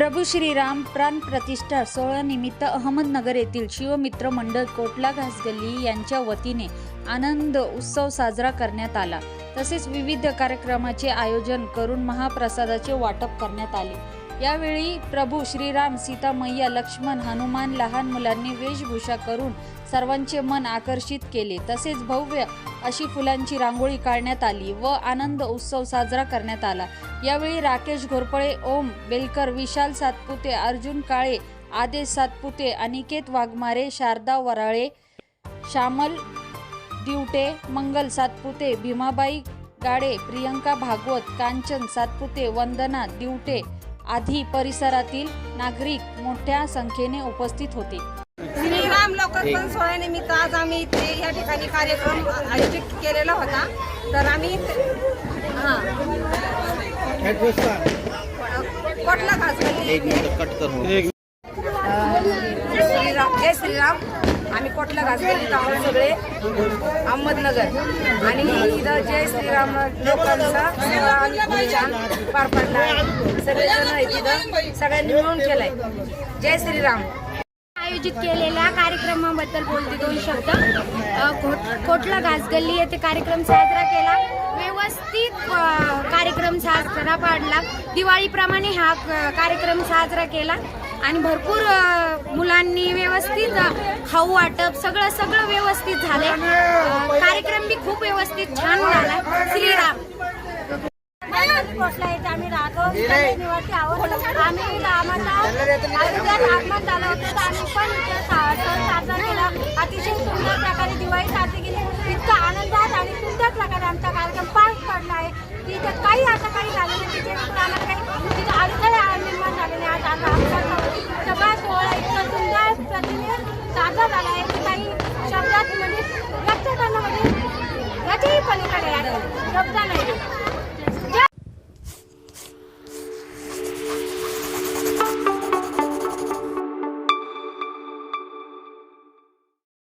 प्रभू श्रीराम प्राण प्रतिष्ठा सोहळ्यानिमित्त अहमदनगर येथील शिवमित्र मंडळ कोटला घासगल्ली यांच्या वतीने आनंद उत्सव साजरा करण्यात आला. तसेच विविध कार्यक्रमाचे आयोजन करून महाप्रसादाचे वाटप करण्यात आले. यावेळी प्रभू श्रीराम सीता मैया लक्ष्मण हनुमान लहान मुलांनी वेशभूषा करून सर्वांचे मन आकर्षित केले. तसेच भव्य अशी फुलांची रांगोळी काढण्यात आली व आनंद उत्सव साजरा करण्यात आला. यावेळी राकेश घोरपळे ओम बेलकर विशाल सातपुते अर्जुन काळे आदेश सातपुते अनिकेत वाघमारे शारदा वराळे श्यामल दिवटे मंगल सातपुते भीमाबाई गाडे प्रियंका भागवत कांचन सातपुते वंदना दिवटे आदी परिसरातील नागरिक मोठ्या संख्येने उपस्थित होते. श्रीराम लोकार्पण सोहळ्यानिमित्त आज आम्ही इथे या ठिकाणी कार्यक्रम आयोजित केलेला होता. तर आम्ही हां. कोटला कर श्रीराम जय श्रीराम. आम्ही कोटला घासगल्लीत आहोत सगळे. अहमदनगर. आणि इथं जय श्रीराम लोकांचा छान पार पडला आहे. सगळेजण आहेत तिथं. सगळ्यांनी मिळून केलाय. जय श्रीराम. आयोजित केलेल्या कार्यक्रमाबद्दल बोलते दोन शब्द. कोट- कोटला घासगल्ली येथे कार्यक्रम साजरा केला. व्यवस्थित कार्यक्रम साजरा पाडला. दिवाळीप्रमाणे हा कार्यक्रम साजरा केला. आणि भरपूर मुलांनी व्यवस्थित खाऊ वाटप सगळं सगळं व्यवस्थित झाले अ, कार्यक्रम बी खूप व्यवस्थित छान झाला. श्रीराम. पोचला येथे आम्ही राहतो निवासी आहोत आम्ही आम्हाला अयोध्यात आगमन झालं होतं आम्ही पण साजरा अतिशय सुंदर प्रकारे दिवाळी साजरी केली সবটা নাই